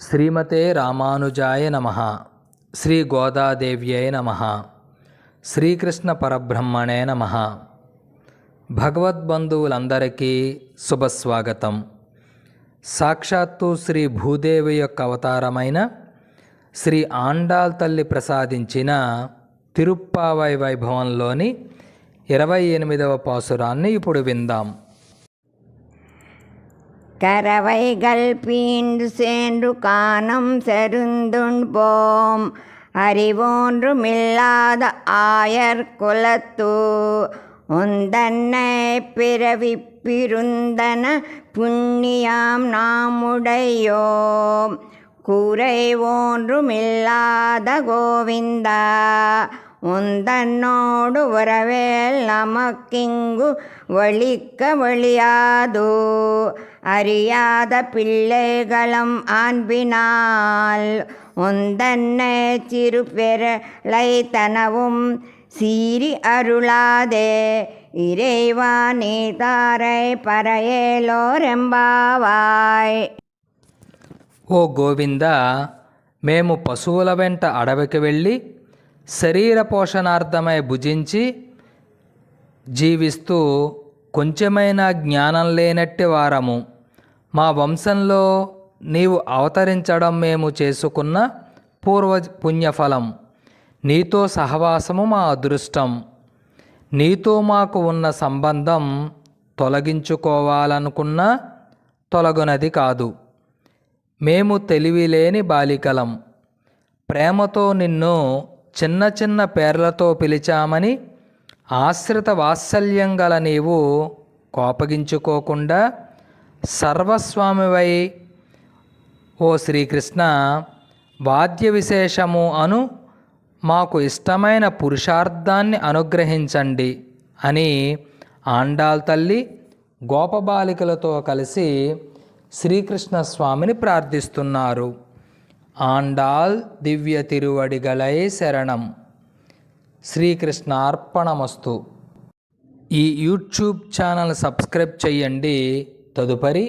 శ్రీమతే రామానుజాయ నమ. శ్రీ గోదాదేవ్యై నమ. శ్రీకృష్ణ పరబ్రహ్మణే నమ. భగవద్బంధువులందరికీ శుభస్వాగతం. సాక్షాత్తు శ్రీ భూదేవి యొక్క అవతారమైన శ్రీ ఆండాల్ తల్లి ప్రసాదించిన తిరుప్పావై వైభవంలోని ఇరవై ఎనిమిదవ పాసురాన్ని ఇప్పుడు విందాం. கரவைகள் பீண்டு சென்று காணம் செருந்துண்போம் அறிவோன்றுமில்லாத ஆயர் குலத்து உந்தன்னை பிறவி பிருந்தன புண்ணியாம் நாமுடையோம். கூரை ஒன்றுமில்லாத கோவிந்தா உந்தன்னோடு உறவேல் நமக்கிங்கு வழிக்க வழியாது அறியாத பிள்ளைகளும் அன்பினால் உந்தன்னை சிறு பெரலை தனவும் சீறி அருளாதே இறைவா நீ தாரை பறையேலோரெம்பாவாய் ఓ గోవింద మేము పశువుల వెంట అడవికి వెళ్ళి శరీర పోషణార్థమై భుజించి జీవిస్తూ కొంచెమైనా జ్ఞానం లేనట్టి వారము. మా వంశంలో నీవు అవతరించడం మేము చేసుకున్న పూర్వ పుణ్యఫలం. నీతో సహవాసము మా అదృష్టం. నీతో మాకు ఉన్న సంబంధం తొలగించుకోవాలనుకున్నా తొలగునది కాదు. మేము తెలివిలేని బాలికలం. ప్రేమతో నిన్ను చిన్న చిన్న పేర్లతో పిలిచామని ఆశ్రిత వాత్సల్యం గల నీవు కోపగించుకోకుండా సర్వస్వామివై ఓ శ్రీకృష్ణ వాద్య విశేషము అను మాకు ఇష్టమైన పురుషార్థాన్ని అనుగ్రహించండి అని ఆండాల్ తల్లి గోపబాలికలతో కలిసి శ్రీకృష్ణ స్వామిని ప్రార్థిస్తున్నారు. ఆండాల్ దివ్య తిరువడిగలై శరణం శ్రీకృష్ణార్పణమస్తు ఈ యూట్యూబ్ ఛానల్ సబ్స్క్రైబ్ చేయండి తదుపరి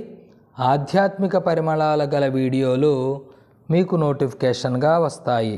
ఆధ్యాత్మిక పరిమళాల గల వీడియోలు మీకు నోటిఫికేషన్గా వస్తాయి.